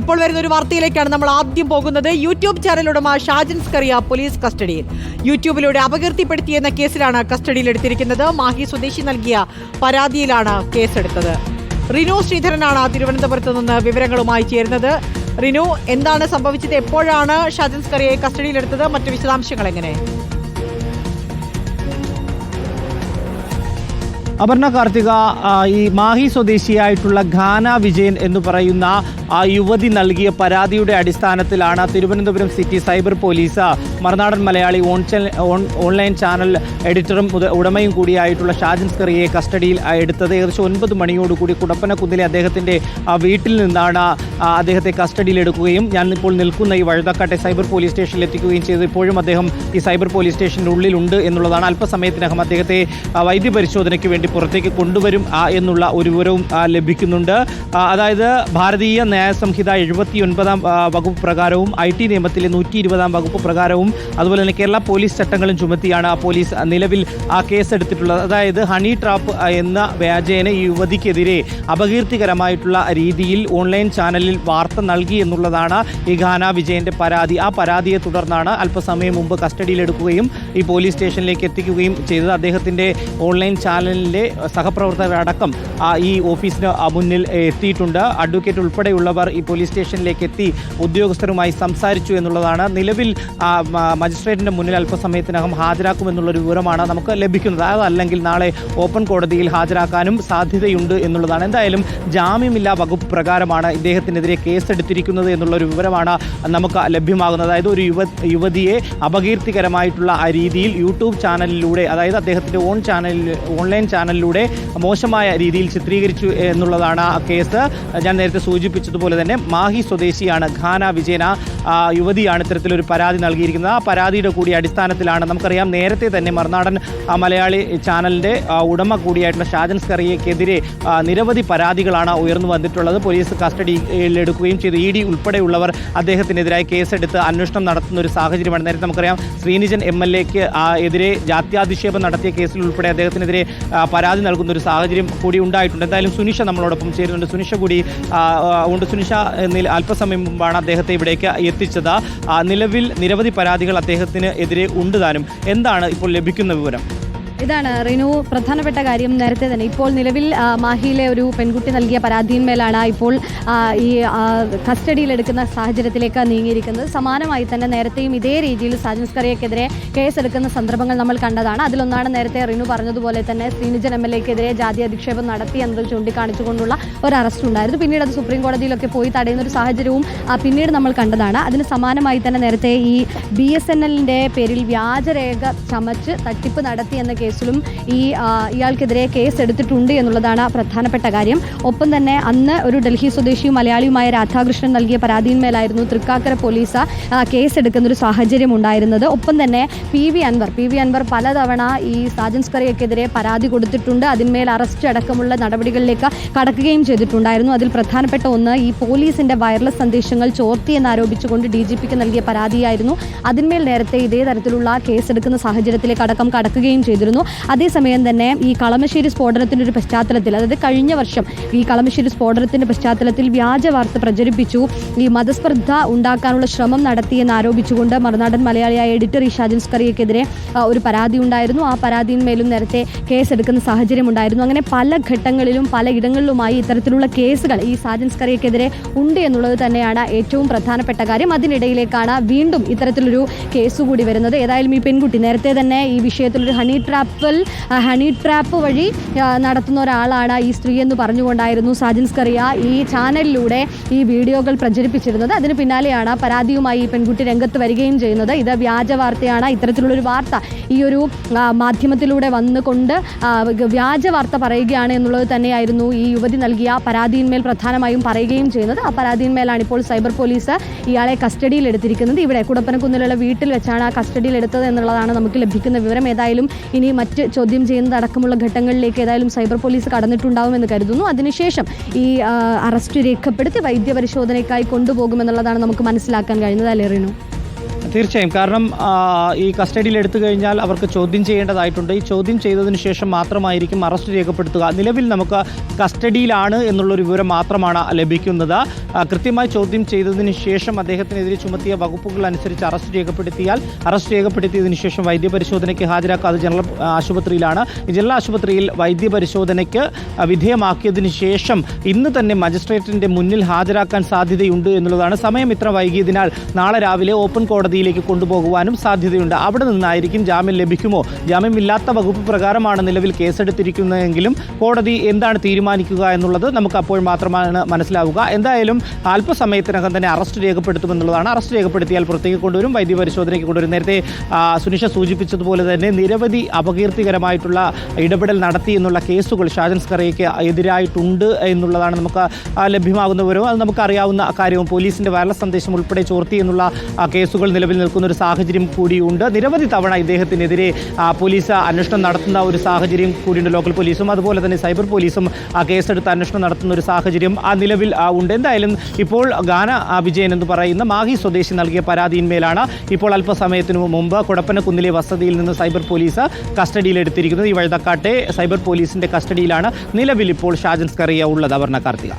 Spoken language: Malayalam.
ഇപ്പോൾ വരുന്ന ഒരു വാർത്തയിലേക്കാണ് നമ്മൾ ആദ്യം പോകുന്നത്. യൂട്യൂബ് ചാനൽ ഉടമ ഷാജൻ സ്കറിയ പോലീസ് കസ്റ്റഡിയിൽ. യൂട്യൂബിലൂടെ അപകീർത്തിപ്പെടുത്തിയെന്ന കേസിലാണ് കസ്റ്റഡിയിൽ എടുത്തിരിക്കുന്നത്. മാഹി സ്വദേശി നൽകിയ പരാതിയിലാണ് കേസെടുത്തത്. റിനു ശ്രീധരനാണ് തിരുവനന്തപുരത്ത് നിന്ന് വിവരങ്ങളുമായി ചേരുന്നത്. റിനു എന്താണ് സംഭവിച്ചത്? എപ്പോഴാണ് ഷാജൻ സ്കറിയെ കസ്റ്റഡിയിലെടുത്തത് മറ്റു വിശദാംശങ്ങൾ എങ്ങനെ? അപർണ കാർത്തിക ഈ മാഹി സ്വദേശിയായിട്ടുള്ള ഖാന വിജയൻ എന്ന് പറയുന്ന ആ യുവതി നൽകിയ പരാതിയുടെ അടിസ്ഥാനത്തിലാണ് Thiruvananthapuram city cyber police Marunadan Malayali on online channel എഡിറ്ററും ഉടമയും കൂടിയായിട്ടുള്ള ഷാജിൻ സ്കറിയെ കസ്റ്റഡിയിൽ എടുത്തത് ഏകദേശം ഒൻപത് മണിയോടുകൂടി കുടപ്പനക്കുന്നിലെ അദ്ദേഹത്തിന്റെ ആ, വീട്ടിൽ നിന്നാണ് അദ്ദേഹത്തെ കസ്റ്റഡിയിൽ എടുക്കുകയും ഞാൻ ഇപ്പോൾ നിൽക്കുന്ന ഈ വഴുതക്കാട്ടെ സൈബർ പോലീസ് സ്റ്റേഷനിൽ എത്തിക്കുകയും ചെയ്തു. ഇപ്പോഴും അദ്ദേഹം ഈ സൈബർ പോലീസ് സ്റ്റേഷന്റെ ഉള്ളിലുണ്ട് എന്നുള്ളതാണ് അല്പസമയത്തിനകം അദ്ദേഹത്തെ വൈദ്യപരിശോധനയ്ക്ക് വേണ്ടി പുറത്തേക്ക് കൊണ്ടുവരും എന്നുള്ള ഒരു വിവരവും ലഭിക്കുന്നുണ്ട്. അതായത് ഭാരതീയ ന്യായ സംഹിത എഴുപത്തി ഒൻപതാം വകുപ്പ് പ്രകാരവും ഐ ടി നിയമത്തിലെ നൂറ്റി ഇരുപതാം വകുപ്പ് പ്രകാരവും അതുപോലെ തന്നെ കേരള പോലീസ് ചട്ടങ്ങളും ചുമത്തിയാണ് പോലീസ് നിലവിൽ ആ കേസെടുത്തിട്ടുള്ളത്. അതായത് ഹണി ട്രാപ്പ് എന്ന വ്യാജേന ഈ യുവതിക്കെതിരെ അപകീർത്തികരമായിട്ടുള്ള രീതിയിൽ ഓൺലൈൻ ചാനലിൽ വാർത്ത നൽകി എന്നുള്ളതാണ് ഈ ഖാന വിജയന്റെ പരാതി. ആ പരാതിയെ തുടർന്നാണ് അല്പസമയം മുമ്പ് കസ്റ്റഡിയിലെടുക്കുകയും ഈ പോലീസ് സ്റ്റേഷനിലേക്ക് എത്തിക്കുകയും ചെയ്തത്. അദ്ദേഹത്തിന്റെ ഓൺലൈൻ ചാനലിലെ സഹപ്രവർത്തകരടക്കം ഈ ഓഫീസിന് മുന്നിൽ എത്തിയിട്ടുണ്ട്. അഡ്വക്കേറ്റ് ഉൾപ്പെടെയുള്ളവർ ഈ പോലീസ് സ്റ്റേഷനിലേക്ക് എത്തി ഉദ്യോഗസ്ഥരുമായി സംസാരിച്ചു എന്നുള്ളതാണ്. നിലവിൽ മജിസ്ട്രേറ്റിന്റെ മുന്നിൽ അല്പസമയത്തിനകം ഹാജരാക്കുമെന്നുള്ളൊരു വിവരമാണ് നമുക്ക് ലഭിക്കുന്നത്. അതല്ലെങ്കിൽ നാളെ ഓപ്പൺ കോടതിയിൽ ഹാജരാക്കാനും സാധ്യതയുണ്ട് എന്നുള്ളതാണ്. എന്തായാലും ജാമ്യമില്ലാ വകുപ്പ് പ്രകാരമാണ് ഇദ്ദേഹത്തിനെതിരെ കേസെടുത്തിരിക്കുന്നത് എന്നുള്ളൊരു വിവരമാണ് നമുക്ക് ലഭ്യമാകുന്നത്. അതായത് ഒരു യുവ യുവതിയെ അപകീർത്തികരമായിട്ടുള്ള ആ രീതിയിൽ യൂട്യൂബ് ചാനലിലൂടെ അതായത് അദ്ദേഹത്തിന്റെ ഓൺ ചാനലിൽ ഓൺലൈൻ ചാനലിലൂടെ മോശമായ രീതിയിൽ ചിത്രീകരിച്ചു എന്നുള്ളതാണ് ആ കേസ്. ഞാൻ നേരത്തെ സൂചിപ്പിച്ചതുപോലെ തന്നെ മാഹി സ്വദേശിയാണ് ഖാന വിജയന. യുവതിയാണ് ഇത്തരത്തിലൊരു പരാതി നൽകിയിരിക്കുന്നത്. ആ പരാതിയുടെ കൂടി അടിസ്ഥാനത്തിലാണ് നമുക്കറിയാം നേരത്തെ തന്നെ മറുനാടൻ മലയാളി ചാനലിന്റെ ഉടമ കൂടിയായിട്ടുള്ള ഷാജൻ സ്കറിയക്കെതിരെ നിരവധി പരാതികളാണ് ഉയർന്നു വന്നിട്ടുള്ളത്. പോലീസ് കസ്റ്റഡിയിലെടുക്കുകയും ചെയ്തു. ഇ ഡി ഉൾപ്പെടെയുള്ളവർ അദ്ദേഹത്തിനെതിരായി കേസെടുത്ത് അന്വേഷണം നടത്തുന്ന ഒരു സാഹചര്യമാണ് നേരത്തെ നമുക്കറിയാം. ശ്രീനിജൻ എം എൽ എക്ക് എതിരെ ജാത്യാധിക്ഷേപം നടത്തിയ കേസിൽ ഉൾപ്പെടെ അദ്ദേഹത്തിനെതിരെ പരാതി നൽകുന്ന ഒരു സാഹചര്യം കൂടി ഉണ്ടായിട്ടുണ്ട്. എന്തായാലും സുനിഷ നമ്മളോടൊപ്പം ചേരുന്നുണ്ട്. സുനിഷ കൂടി ആ, ഉണ്ട് സുനിഷ അല്പസമയം മുമ്പാണ് അദ്ദേഹത്തെ ഇവിടേക്ക് എത്തിച്ചത്. നിലവിൽ നിരവധി പരാതികൾ അദ്ദേഹത്തിന് എതിരെ ഉണ്ട് താനും. എന്താണ് ഇപ്പോൾ ലഭിക്കുന്ന വിവരം? ഇതാണ് റിനു പ്രധാനപ്പെട്ട കാര്യം നേരത്തെ തന്നെ. ഇപ്പോൾ നിലവിൽ മാഹിയിലെ ഒരു പെൺകുട്ടി നൽകിയ പരാതിയിന്മേലാണ് ഇപ്പോൾ ഈ കസ്റ്റഡിയിലെടുക്കുന്ന സാഹചര്യത്തിലേക്ക് നീങ്ങിയിരിക്കുന്നത്. സമാനമായി തന്നെ നേരത്തെയും ഇതേ രീതിയിൽ സാജൻസ്കറിയക്കെതിരെ കേസെടുക്കുന്ന സന്ദർഭങ്ങൾ നമ്മൾ കണ്ടതാണ്. അതിലൊന്നാണ് നേരത്തെ റിനു പറഞ്ഞതുപോലെ തന്നെ ശ്രീനിജൻ എം എൽ എക്കെതിരെ ജാതി അധിക്ഷേപം നടത്തി എന്നത് ചൂണ്ടിക്കാണിച്ചുകൊണ്ടുള്ള ഒരു അറസ്റ്റ് ഉണ്ടായിരുന്നു. പിന്നീട് അത് സുപ്രീം കോടതിയിലൊക്കെ പോയി തടയുന്ന ഒരു സാഹചര്യവും പിന്നീട് നമ്മൾ കണ്ടതാണ്. അതിന് സമാനമായി തന്നെ നേരത്തെ ഈ ബി എസ് എൻ എല്ലിന്റെ പേരിൽ വ്യാജരേഖ ചമച്ച് തട്ടിപ്പ് നടത്തി എന്ന കേസിലും ഈ ഇയാൾക്കെതിരെ കേസ് എടുത്തിട്ടുണ്ട് എന്നുള്ളതാണ് പ്രധാനപ്പെട്ട കാര്യം. ഒപ്പം തന്നെ അന്ന് ഒരു ഡൽഹി സ്വദേശിയും മലയാളിയുമായ രാധാകൃഷ്ണൻ നൽകിയ പരാതിയിന്മേലായിരുന്നു തൃക്കാക്കര പോലീസ് കേസ് എടുക്കുന്ന ഒരു സാഹചര്യം ഉണ്ടായിരുന്നത്. ഒപ്പം തന്നെ P V Anvar P V Anvar പലതവണ ഈ സാജൻ സ്കറിയക്കെതിരെ പരാതി കൊടുത്തിട്ടുണ്ട്. അതിന്മേൽ അറസ്റ്റ് അടക്കമുള്ള നടപടികളിലേക്ക് കടക്കുകയും ചെയ്തിട്ടുണ്ടായിരുന്നു. അതിൽ പ്രധാനപ്പെട്ട ഒന്ന് ഈ പോലീസിന്റെ വയർലെസ് സന്ദേശങ്ങൾ ചോർത്തി എന്നാരോപിച്ചുകൊണ്ട് ഡി ജി പിക്ക് നൽകിയ പരാതിയായിരുന്നു. അതിന്മേൽ നേരത്തെ ഇതേ തരത്തിലുള്ള കേസെടുക്കുന്ന സാഹചര്യത്തിലേക്ക് അടക്കം കടക്കുകയും ചെയ്തിരുന്നു. അതേസമയം തന്നെ ഈ കളമശ്ശേരി സ്ഫോടനത്തിന്റെ ഒരു പശ്ചാത്തലത്തിൽ അതായത് കഴിഞ്ഞ വർഷം ഈ കളമശ്ശേരി സ്ഫോടനത്തിന്റെ പശ്ചാത്തലത്തിൽ വ്യാജ വാർത്ത പ്രചരിപ്പിച്ചു. ഈ മതസ്പർദ്ധ ഉണ്ടാക്കാനുള്ള ശ്രമം നടത്തിയെന്ന് ആരോപിച്ചുകൊണ്ട് മറുനാടൻ മലയാളിയായ എഡിറ്റർ ഇഷാജൻ ഷാജൻ സ്കറിയക്കെതിരെ ഒരു പരാതി ഉണ്ടായിരുന്നു. ആ പരാതിയിന്മേലും നേരത്തെ കേസെടുക്കുന്ന സാഹചര്യം ഉണ്ടായിരുന്നു. അങ്ങനെ പല ഘട്ടങ്ങളിലും പല ഇടങ്ങളിലുമായി ഇത്തരത്തിലുള്ള കേസുകൾ ഈ സാജൻ സ്കറിയക്കെതിരെ ഉണ്ട് എന്നുള്ളത് തന്നെയാണ് ഏറ്റവും പ്രധാനപ്പെട്ട കാര്യം. അതിനിടയിലേക്കാണ് വീണ്ടും ഇത്തരത്തിലൊരു കേസ് കൂടി വരുന്നത്. ഏതായാലും ഈ പെൺകുട്ടി നേരത്തെ തന്നെ ഈ വിഷയത്തിലൊരു ഹണി ട്രാപ്പിൽ ഹണി ട്രാപ്പ് വഴി നടത്തുന്ന ഒരാളാണ് ഈ സ്ത്രീ എന്ന് പറഞ്ഞുകൊണ്ടായിരുന്നു സാജിൻ സ്കറിയ ഈ ചാനലിലൂടെ ഈ വീഡിയോകൾ പ്രചരിപ്പിച്ചിരുന്നത്. അതിന് പിന്നാലെയാണ് പരാതിയുമായി ഈ പെൺകുട്ടി രംഗത്ത് വരികയും ചെയ്യുന്നത്. ഇത് വ്യാജ വാർത്തയാണ്. ഇത്തരത്തിലുള്ളൊരു വാർത്ത ഈ ഒരു മാധ്യമത്തിലൂടെ വന്നുകൊണ്ട് വ്യാജ വാർത്ത പറയുകയാണ് എന്നുള്ളത് തന്നെയായിരുന്നു ഈ യുവതി നൽകിയ പരാതിയിന്മേൽ പ്രധാനമായും പറയുകയും ചെയ്യുന്നത്. ആ പരാതിയിന്മേലാണ് ഇപ്പോൾ സൈബർ പോലീസ് ഇയാളെ കസ്റ്റഡിയിൽ എടുത്തിരിക്കുന്നത്. ഇവിടെ കുടപ്പനക്കുന്നിലുള്ള വീട്ടിൽ വെച്ചാണ് കസ്റ്റഡിയിൽ എടുത്തത് എന്നുള്ളതാണ് നമുക്ക് ലഭിക്കുന്ന വിവരം. ഏതായാലും ഇനി മറ്റ് ചോദ്യം ചെയ്യുന്നത് അടക്കമുള്ള ഘട്ടങ്ങളിലേക്ക് ഏതായാലും സൈബർ പോലീസ് കടന്നിട്ടുണ്ടാവുമെന്ന് കരുതുന്നു. അതിനുശേഷം ഈ അറസ്റ്റ് രേഖപ്പെടുത്തി വൈദ്യപരിശോധനയ്ക്കായി കൊണ്ടുപോകുമെന്നുള്ളതാണ് നമുക്ക് മനസ്സിലാക്കാൻ കഴിയുന്നത്. അല്ലേ തീർച്ചയായും. കാരണം ഈ കസ്റ്റഡിയിൽ എടുത്തു കഴിഞ്ഞാൽ അവർക്ക് ചോദ്യം ചെയ്യേണ്ടതായിട്ടുണ്ട്. ഈ ചോദ്യം ചെയ്തതിന് ശേഷം മാത്രമായിരിക്കും അറസ്റ്റ് രേഖപ്പെടുത്തുക. നിലവിൽ നമുക്ക് കസ്റ്റഡിയിലാണ് എന്നുള്ളൊരു വിവരം മാത്രമാണ് ലഭിക്കുന്നത്. കൃത്യമായി ചോദ്യം ചെയ്തതിന് ശേഷം അദ്ദേഹത്തിനെതിരെ ചുമത്തിയ വകുപ്പുകൾ അനുസരിച്ച് അറസ്റ്റ് രേഖപ്പെടുത്തിയാൽ അറസ്റ്റ് രേഖപ്പെടുത്തിയതിന് ശേഷം വൈദ്യപരിശോധനയ്ക്ക് ഹാജരാക്കാതെ ജനറൽ ആശുപത്രിയിലാണ്. ജനറൽ ആശുപത്രിയിൽ വൈദ്യപരിശോധനയ്ക്ക് വിധേയമാക്കിയതിന് ശേഷം ഇന്ന് തന്നെ മജിസ്ട്രേറ്റിന്റെ മുന്നിൽ ഹാജരാക്കാൻ സാധ്യതയുണ്ട് എന്നുള്ളതാണ്. സമയം ഇത്ര വൈകിയതിനാൽ നാളെ രാവിലെ ഓപ്പൺ കോടതിയിലേക്ക് കൊണ്ടുപോകുവാനും സാധ്യതയുണ്ട്. അവിടെ നിന്നായിരിക്കും ജാമ്യം ലഭിക്കുമോ? ജാമ്യമില്ലാത്ത വകുപ്പ് പ്രകാരമാണ് നിലവിൽ കേസെടുത്തിരിക്കുന്നതെങ്കിലും കോടതി എന്താണ് തീരുമാനിക്കുക എന്നുള്ളത് നമുക്ക് അപ്പോൾ മാത്രമാണ് മനസ്സിലാവുക. എന്തായാലും അല്പസമയത്തിനകം തന്നെ അറസ്റ്റ് രേഖപ്പെടുത്തുമെന്നുള്ളതാണ്. അറസ്റ്റ് രേഖപ്പെടുത്തിയാൽ പുറത്തേക്ക് കൊണ്ടുവരും. വൈദ്യ പരിശോധനയ്ക്ക് കൊണ്ടുവരും. നേരത്തെ സുനിഷ സൂചിപ്പിച്ചതുപോലെ തന്നെ നിരവധി അപകീർത്തികരമായിട്ടുള്ള ഇടപെടൽ നടത്തി എന്നുള്ള കേസുകൾ ഷാജൻ സ്കറിയയ്ക്ക് എതിരായിട്ടുണ്ട് എന്നുള്ളതാണ് നമുക്ക് ലഭ്യമാകുന്നവരും അത് നമുക്കറിയാവുന്ന കാര്യവും പോലീസിന്റെ വയർലെസ് സന്ദേശം ഉൾപ്പെടെ ചോർത്തി എന്നുള്ള കേസുകൾ നിലവിൽ നിൽക്കുന്ന ഒരു സാഹചര്യം കൂടിയുണ്ട്. നിരവധി തവണ ഇദ്ദേഹത്തിനെതിരെ പോലീസ് അന്വേഷണം നടത്തുന്ന ഒരു സാഹചര്യം കൂടിയുണ്ട് ലോക്കൽ പോലീസും. അതുപോലെ തന്നെ സൈബർ പോലീസും കേസെടുത്ത് അന്വേഷണം നടത്തുന്ന ഒരു സാഹചര്യം ആ നിലവിൽ ഉണ്ട്. എന്തായാലും ഇപ്പോൾ ഗാന വിജയൻ എന്ന് പറയുന്ന മാഹി സ്വദേശി നൽകിയ പരാതിയിന്മേലാണ് ഇപ്പോൾ അല്പസമയത്തിനു മുമ്പ് കുടപ്പനക്കുന്നിലെ വസതിയിൽ നിന്ന് സൈബർ പോലീസ് കസ്റ്റഡിയിലെടുത്തിരിക്കുന്നത് ഈ വഴുതക്കാട്ടെ സൈബർ പോലീസിന്റെ കസ്റ്റഡിയിലാണ് നിലവിൽ ഇപ്പോൾ ഷാജൻ സ്കറിയ ഉള്ളത്. അവർണ കാർത്തിക.